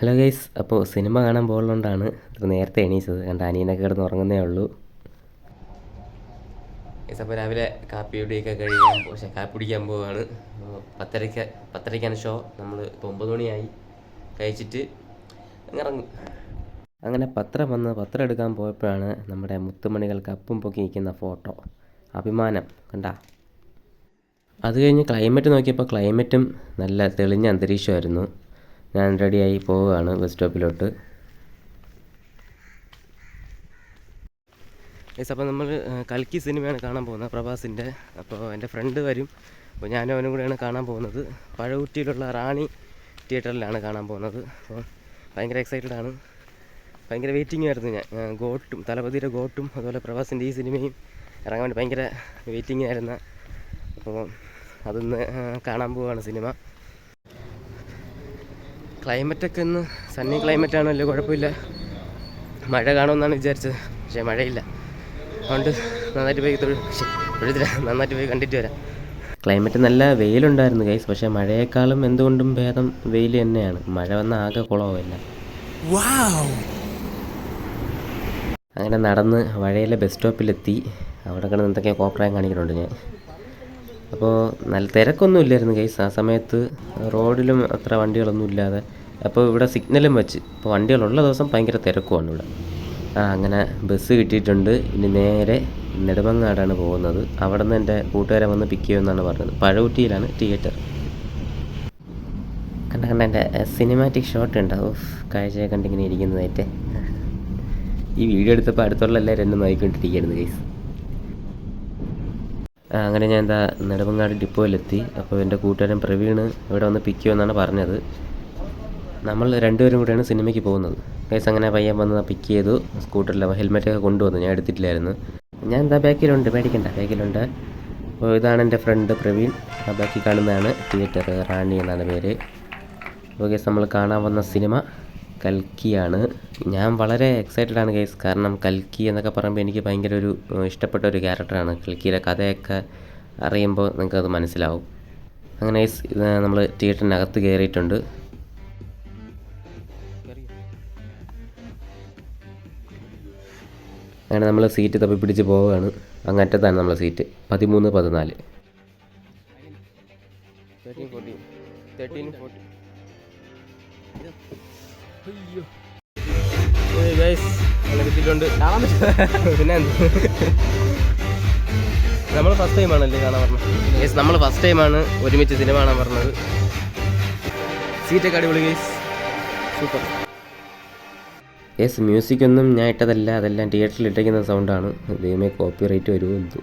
Hello guys അപ്പോൾ cinema കാണാൻ പോകുന്നതുകൊണ്ടാണ് ഇത്ര നേരത്തെ എണീച്ചത്. കണ്ട അനിയനൊക്കെ കിടന്ന് ഉറങ്ങുന്നേ ഉള്ളൂ. ഇപ്പോൾ അപ്പോൾ രാവിലെ കാപ്പി കുടിയൊക്കെ കഴിയാൻ പക്ഷേ കാപ്പി കുടിക്കാൻ പോവുകയാണ് അപ്പോൾ പത്തരയ്ക്ക് പത്തരയ്ക്കാണ് ഷോ നമ്മൾ ഇപ്പോൾ ഒമ്പത് മണിയായി. കഴിച്ചിട്ട് ഇറങ്ങും. അങ്ങനെ പത്രം വന്ന് പത്രം എടുക്കാൻ പോയപ്പോഴാണ് നമ്മുടെ മുത്തുമണികൾ കപ്പും പൊക്കി നിൽക്കുന്ന ഫോട്ടോ. അഭിമാനം കണ്ട? അത് കഴിഞ്ഞ് ക്ലൈമറ്റ് നോക്കിയപ്പോൾ ക്ലൈമറ്റും നല്ല തെളിഞ്ഞ അന്തരീക്ഷമായിരുന്നു. ഞാൻ റെഡിയായി പോവുകയാണ് ബസ് സ്റ്റോപ്പിലോട്ട്. യെസ് അപ്പോൾ നമ്മൾ കൽക്കി സിനിമയാണ് കാണാൻ പോകുന്നത് പ്രഭാസിന്റെ. അപ്പോൾ എന്റെ ഫ്രണ്ട് വരും. അപ്പോൾ ഞാനും അവനും കൂടെയാണ് കാണാൻ പോകുന്നത്. പഴകുറ്റിയിലുള്ള റാണി തിയേറ്ററിലാണ് കാണാൻ പോകുന്നത്. അപ്പോൾ ഭയങ്കര എക്സൈറ്റഡ് ആണ്. ഭയങ്കര വെയിറ്റിംഗ് ആയിരുന്നു ഞാൻ. ഗോട്ടും തലപതിയുടെ ഗോട്ടും അതുപോലെ പ്രഭാസിന്റെ ഈ സിനിമയും ഇറങ്ങാൻ വേണ്ടി ഭയങ്കര വെയിറ്റിംഗ് ആയിരുന്ന. അപ്പോൾ അതൊന്ന് കാണാൻ പോവുകയാണ് സിനിമ. ക്ലൈമറ്റൊക്കെ ഇന്ന് സണ്ണി ക്ലൈമറ്റ് ആണല്ലോ കുഴപ്പമില്ല. മഴ കാണുമെന്നാണ് വിചാരിച്ചത് പക്ഷേ മഴയില്ല. അതുകൊണ്ട് നന്നായിട്ട് പോയി തൊഴു തൊഴുതില്ല നന്നായിട്ട് പോയി കണ്ടിട്ട് വരാം. ക്ലൈമറ്റ് നല്ല വെയിലുണ്ടായിരുന്നു ഗൈസ് പക്ഷേ മഴയേക്കാളും എന്തുകൊണ്ടും ഭേദം വെയിൽ തന്നെയാണ്. മഴ വന്ന ആകെ കുളമല്ല അങ്ങനെ നടന്ന് വഴയിലെ ബസ് സ്റ്റോപ്പിലെത്തി അവിടെ കിടന്ന് എന്തൊക്കെയോ കോപ്രായം കാണിക്കുന്നുണ്ട് ഞാൻ. അപ്പോൾ നല്ല തിരക്കൊന്നും ഇല്ലായിരുന്നു ഗൈസ് ആ സമയത്ത് റോഡിലും അത്ര വണ്ടികളൊന്നും ഇല്ലാതെ. അപ്പോൾ ഇവിടെ സിഗ്നലും വെച്ച്. ഇപ്പോൾ വണ്ടികളുള്ള ദിവസം ഭയങ്കര തിരക്കുമാണ് ഇവിടെ. ആ അങ്ങനെ ബസ് കിട്ടിയിട്ടുണ്ട്. ഇനി നേരെ നെടുമങ്ങാടാണ് പോകുന്നത്. അവിടെ നിന്ന് എന്റെ കൂട്ടുകാരെ വന്ന് പിക്ക് ചെയ്യുമെന്നാണ് പറഞ്ഞത്. പഴകുറ്റിയിലാണ് തിയേറ്റർ കണ്ട കണ്ട എന്റെ സിനിമാറ്റിക് ഷോട്ട് ഉണ്ട്? ഓഫ് കാഴ്ചയെ കണ്ടിങ്ങനെ ഇരിക്കുന്നതായിട്ട്. ഈ വീഡിയോ എടുത്തപ്പോൾ അടുത്തുള്ള എല്ലാവരും എന്നെ നോക്കിക്കൊണ്ടിരിക്കുകയായിരുന്നു ഗൈസ് അങ്ങനെ ഞാൻ എന്താ നെടുമങ്ങാട് ഡിപ്പോയിലെത്തി. അപ്പോൾ എന്റെ കൂട്ടുകാരൻ പ്രവീൺ ഇവിടെ വന്ന് പിക്ക് ചെയ്യുമെന്നാണ് പറഞ്ഞത്. നമ്മൾ രണ്ടുപേരും കൂടെയാണ് സിനിമയ്ക്ക് പോകുന്നത്. കേസ് അങ്ങനെ പയ്യൻ വന്ന് പിക്ക് ചെയ്തു. സ്കൂട്ടറിൽ ഹെൽമെറ്റൊക്കെ കൊണ്ടുവന്നു. ഞാൻ എടുത്തിട്ടില്ലായിരുന്നു. ഞാൻ എന്താ ബാക്കിലുണ്ട്? പേടിക്കണ്ട ബാക്കിലുണ്ട്. അപ്പോൾ ഇതാണ് എന്റെ ഫ്രണ്ട് പ്രവീൺ. ആ ബാക്കി കാണുന്നതാണ് തിയേറ്റർ റാണി എന്നാണ് പേര്. കേസ് നമ്മൾ കാണാൻ വന്ന സിനിമ കൽക്കിയാണ്. ഞാൻ വളരെ എക്സൈറ്റഡ് ആണ് കേസ് കാരണം കൽക്കി എന്നൊക്കെ പറയുമ്പോൾ എനിക്ക് ഭയങ്കര ഒരു ഇഷ്ടപ്പെട്ട ഒരു ക്യാരക്ടറാണ് കൽക്കിയുടെ കഥയൊക്കെ അറിയുമ്പോൾ നിങ്ങൾക്കത് മനസ്സിലാവും. അങ്ങനെ ഗൈസ് നമ്മൾ തിയേറ്ററിനകത്ത് കയറിയിട്ടുണ്ട് അങ്ങനെ നമ്മൾ സീറ്റ് തപ്പി പിടിച്ച് പോവുകയാണ് അങ്ങറ്റത്താണ് നമ്മളെ സീറ്റ് പതിമൂന്ന് പതിനാല്. പിന്നെ നമ്മൾ ഫസ്റ്റ് ടൈം ആണല്ലേ കാണാൻ പറഞ്ഞത് ഗൈസ് നമ്മൾ ഫസ്റ്റ് ടൈമാണ് ഒരുമിച്ച് സിനിമ കാണാൻ പറഞ്ഞത് സീറ്റൊക്കെ അടിപൊളി ഗൈസ് സൂപ്പർ യെസ് മ്യൂസിക് ഒന്നും ഞാൻ ഇട്ടതല്ല. അതെല്ലാം തിയേറ്ററിൽ ഇട്ടിരിക്കുന്ന സൗണ്ടാണ് ദൈവമേ കോപ്പി റേറ്റ് വരുമോ എന്തോ.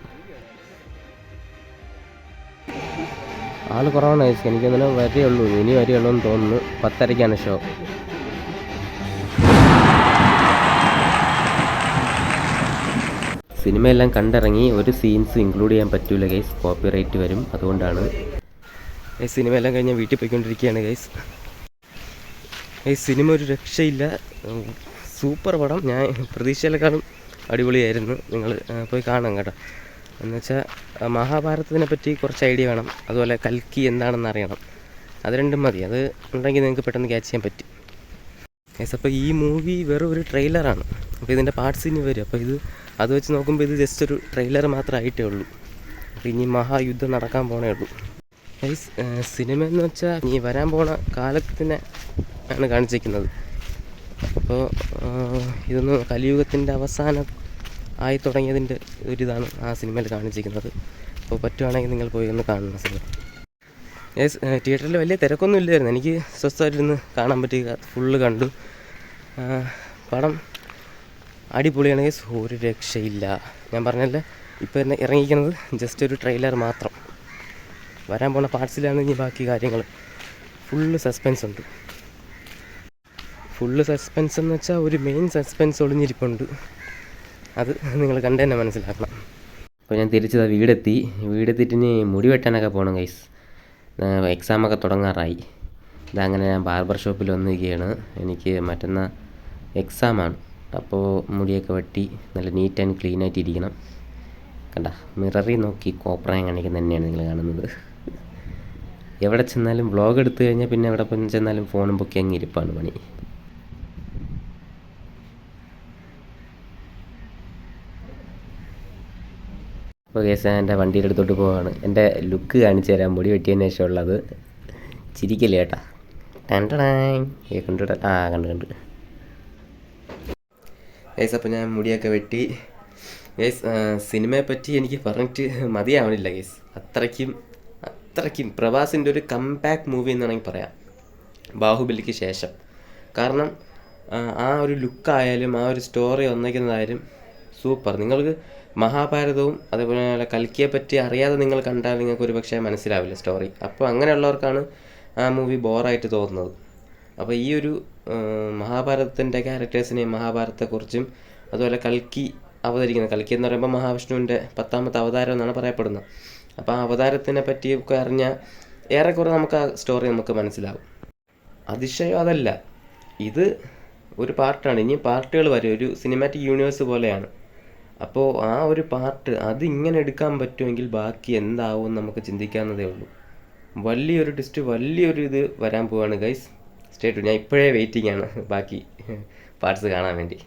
ആൾ കുറവാണ് എനിക്ക് തോന്നുന്നു വരെയുള്ളൂ ഇനി വരെയുള്ളൂ എന്ന് തോന്നുന്നു. പത്തരയ്ക്കാണ് ഷോ സിനിമയെല്ലാം കണ്ടിറങ്ങി ഒരു സീൻസ് ഇൻക്ലൂഡ് ചെയ്യാൻ പറ്റൂല ഗൈസ് കോപ്പി റൈറ്റ് വരും. അതുകൊണ്ടാണ്. ഈ സിനിമയെല്ലാം കഴിഞ്ഞ് വീട്ടിൽ പോയിക്കൊണ്ടിരിക്കുകയാണ് ഗൈസ് ഈ സിനിമ ഒരു രക്ഷയില്ല. സൂപ്പർ പടം. ഞാൻ പ്രതീക്ഷയിലേക്കാളും അടിപൊളിയായിരുന്നു. നിങ്ങൾ പോയി കാണാം കേട്ടോ. എന്നുവെച്ചാൽ മഹാഭാരതത്തിനെ പറ്റി കുറച്ച് ഐഡിയ വേണം. അതുപോലെ കൽക്കി എന്താണെന്ന് അറിയണം. അത് രണ്ടും മതി. അത് ഉണ്ടെങ്കിൽ നിങ്ങൾക്ക് പെട്ടെന്ന് ക്യാച്ച് ചെയ്യാൻ പറ്റും. അപ്പോൾ ഈ മൂവി വെറും ഒരു ട്രെയിലറാണ് അപ്പോൾ ഇതിന്റെ പാർട്സ് ഇനി വരും. അപ്പോൾ ഇത് അത് വെച്ച് നോക്കുമ്പോൾ ഇത് ജസ്റ്റ് ഒരു ട്രെയിലർ മാത്രമായിട്ടേ ഉള്ളൂ. ഇനി മഹായുദ്ധം നടക്കാൻ പോണേ ഉള്ളൂ. ഗൈസ് സിനിമ എന്ന് വെച്ചാൽ ഇനി വരാൻ പോണ കാലത്തിനെ ആണ് കാണിച്ചിരിക്കുന്നത്. അപ്പോൾ ഇതൊന്ന് കലിയുഗത്തിന്റെ അവസാനം ആയി തുടങ്ങിയതിന്റെ ഒരിതാണ് ആ സിനിമയിൽ കാണിച്ചിരിക്കുന്നത്. അപ്പോൾ പറ്റുവാണെങ്കിൽ നിങ്ങൾ പോയി ഒന്ന് കാണണം സിനിമ യെസ് തിയേറ്ററിൽ വലിയ തിരക്കൊന്നും ഇല്ലായിരുന്നു. എനിക്ക് സ്വസ്ഥമായിട്ടിരുന്ന് കാണാൻ പറ്റി ഫുള്ള് കണ്ടു. പടം അടിപൊളിയാണ് യെസ് ഒരു രക്ഷയില്ല. ഞാൻ പറഞ്ഞല്ലേ? ഇപ്പോൾ തന്നെ ഇറങ്ങിക്കുന്നത് ജസ്റ്റ് ഒരു ട്രെയിലർ മാത്രം. വരാൻ പോണ പാർട്സിലാണ് ഇനി ബാക്കി കാര്യങ്ങൾ. ഫുള്ള് സസ്പെൻസ് ഉണ്ട്. ഫുള്ള് സസ്പെൻസ് എന്ന് വെച്ചാൽ ഒരു മെയിൻ സസ്പെൻസ് ഒളിഞ്ഞിരിപ്പുണ്ട്. അത് നിങ്ങൾ കണ്ടു തന്നെ മനസ്സിലാക്കണം. അപ്പോൾ ഞാൻ തിരിച്ചത് വീടെത്തി. വീടെത്തിയിട്ട് ഇനി മുടി വെട്ടാനൊക്കെ പോകണം ഗൈസ് എക്സാമൊക്കെ തുടങ്ങാറായി. ഇതങ്ങനെ ഞാൻ ബാർബർ ഷോപ്പിൽ വന്നിരിക്കുകയാണ്. എനിക്ക് മറ്റന്നാൾ എക്സാമാണ് അപ്പോൾ മുടിയൊക്കെ വെട്ടി നല്ല നീറ്റ് ആൻഡ് ക്ലീൻ ആയിട്ട് ഇരിക്കണം കണ്ട മിററി നോക്കി കോപ്രായം കാണിക്കുന്ന തന്നെയാണ് നിങ്ങൾ കാണുന്നത്. എവിടെ ചെന്നാലും ബ്ലോഗ് എടുത്തു കഴിഞ്ഞാൽ പിന്നെ എവിടെ ചെന്നാലും ഫോണും പൊക്കി അങ്ങ് ഇരിപ്പാണ് പണി. അപ്പോൾ കേസ് ഞാൻ എന്റെ വണ്ടിയുടെ അടുത്തോട്ട് പോവാണ്. എന്റെ ലുക്ക് കാണിച്ചു തരാൻ മുടി വെട്ടിയതിന് ശേഷമുള്ളത്. ചിരിക്കല്ലേ ചേട്ടാ ടണ്ടടാങ് കണ്ടു. ആ കണ്ടു കണ്ടു. ഗൈസ് അപ്പോൾ ഞാൻ മുടിയൊക്കെ വെട്ടി. ഗൈസ് സിനിമയെ പറ്റി എനിക്ക് പറഞ്ഞിട്ട് മതിയാവണില്ല ഗൈസ് അത്രയ്ക്കും അത്രയ്ക്കും പ്രവാസിന്റെ ഒരു കംബാക്ക് മൂവി എന്ന് വേണമെങ്കിൽ പറയാം. ബാഹുബലിക്ക് ശേഷം. കാരണം ആ, ഒരു ലുക്കായാലും ആ ഒരു സ്റ്റോറി വന്നേക്കുന്നതായാലും സൂപ്പർ നിങ്ങൾക്ക് മഹാഭാരതവും അതേപോലെ കൽക്കിയെ പറ്റി അറിയാതെ നിങ്ങൾ കണ്ടാൽ നിങ്ങൾക്ക് ഒരു പക്ഷേ മനസ്സിലാവില്ല സ്റ്റോറി അപ്പോൾ അങ്ങനെയുള്ളവർക്കാണ് ആ മൂവി ബോറായിട്ട് തോന്നുന്നത്. അപ്പോൾ ഈ ഒരു മഹാഭാരതത്തിന്റെ ക്യാരക്ടേഴ്സിനെയും മഹാഭാരതത്തെക്കുറിച്ചും അതുപോലെ കൽക്കി അവതരിക്കുന്ന കൽക്കി എന്ന് പറയുമ്പോൾ മഹാവിഷ്ണുവിന്റെ പത്താമത്തെ അവതാരം എന്നാണ് പറയപ്പെടുന്നത്. അപ്പോൾ ആ അവതാരത്തിനെ പറ്റിയൊക്കെ അറിഞ്ഞാൽ ഏറെക്കുറെ നമുക്ക് ആ സ്റ്റോറി നമുക്ക് മനസ്സിലാവും. അതിശയം അതല്ല. ഇത് ഒരു പാർട്ടാണ്. ഇനി പാർട്ടുകൾ വരെ ഒരു സിനിമാറ്റിക് യൂണിവേഴ്സ് പോലെയാണ്. അപ്പോൾ ആ ഒരു പാർട്ട് അതിങ്ങനെ എടുക്കാൻ പറ്റുമെങ്കിൽ ബാക്കി എന്താവും നമുക്ക് ചിന്തിക്കാവുന്നതേ ഉള്ളൂ. വലിയൊരു ടിസ്റ്റ് വലിയൊരു ഇത് വരാൻ പോവാണ് ഗൈസ് സ്റ്റേറ്റ് ഞാൻ ഇപ്പോഴേ വെയിറ്റിംഗ് ആണ്. ബാക്കി പാർട്സ് കാണാൻ വേണ്ടി.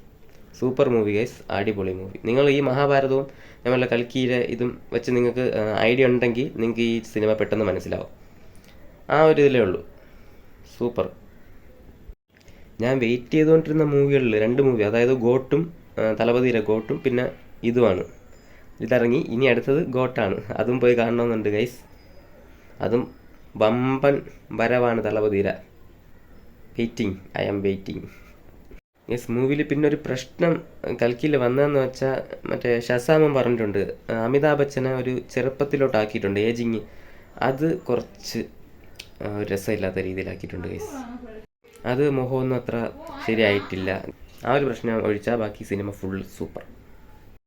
സൂപ്പർ മൂവി ഗൈസ് അടിപൊളി മൂവി നിങ്ങൾ ഈ മഹാഭാരതവും നമ്മളെ കൽക്കിയിലെ ഇതും വെച്ച് നിങ്ങൾക്ക് ഐഡിയ ഉണ്ടെങ്കിൽ നിങ്ങൾക്ക് ഈ സിനിമ പെട്ടെന്ന് മനസ്സിലാവും. ആ ഒരു ഇതിലേ ഉള്ളൂ. സൂപ്പർ ഞാൻ വെയിറ്റ് ചെയ്തുകൊണ്ടിരുന്ന മൂവികളിൽ രണ്ട് മൂവി അതായത് ഗോട്ടും തലപതിയിലെ ഗോട്ടും പിന്നെ ഇതുമാണ്. ഇതിറങ്ങി ഇനി അടുത്തത് ഗോട്ടാണ്. അതും പോയി കാണണമെന്നുണ്ട് ഗൈസ് അതും ബമ്പൻ വരവാണ് തലപതിയില waiting I am waiting yes മൂവിയിൽ പിന്നെ ഒരു പ്രശ്നം കൽക്കിയിൽ വന്നതെന്ന് വെച്ചാൽ മറ്റേ ഷസാമൻ പറഞ്ഞിട്ടുണ്ട്. അമിതാഭ് ബച്ചനെ ഒരു ചെറുപ്പത്തിലോട്ടാക്കിയിട്ടുണ്ട് ഏജിങ് അത് കുറച്ച് രസമില്ലാത്ത രീതിയിലാക്കിയിട്ടുണ്ട് ഗൈസ് അത് മുഖമൊന്നും അത്ര ശരിയായിട്ടില്ല. ആ ഒരു പ്രശ്നം ഒഴിച്ചാൽ ബാക്കി സിനിമ ഫുൾ സൂപ്പർ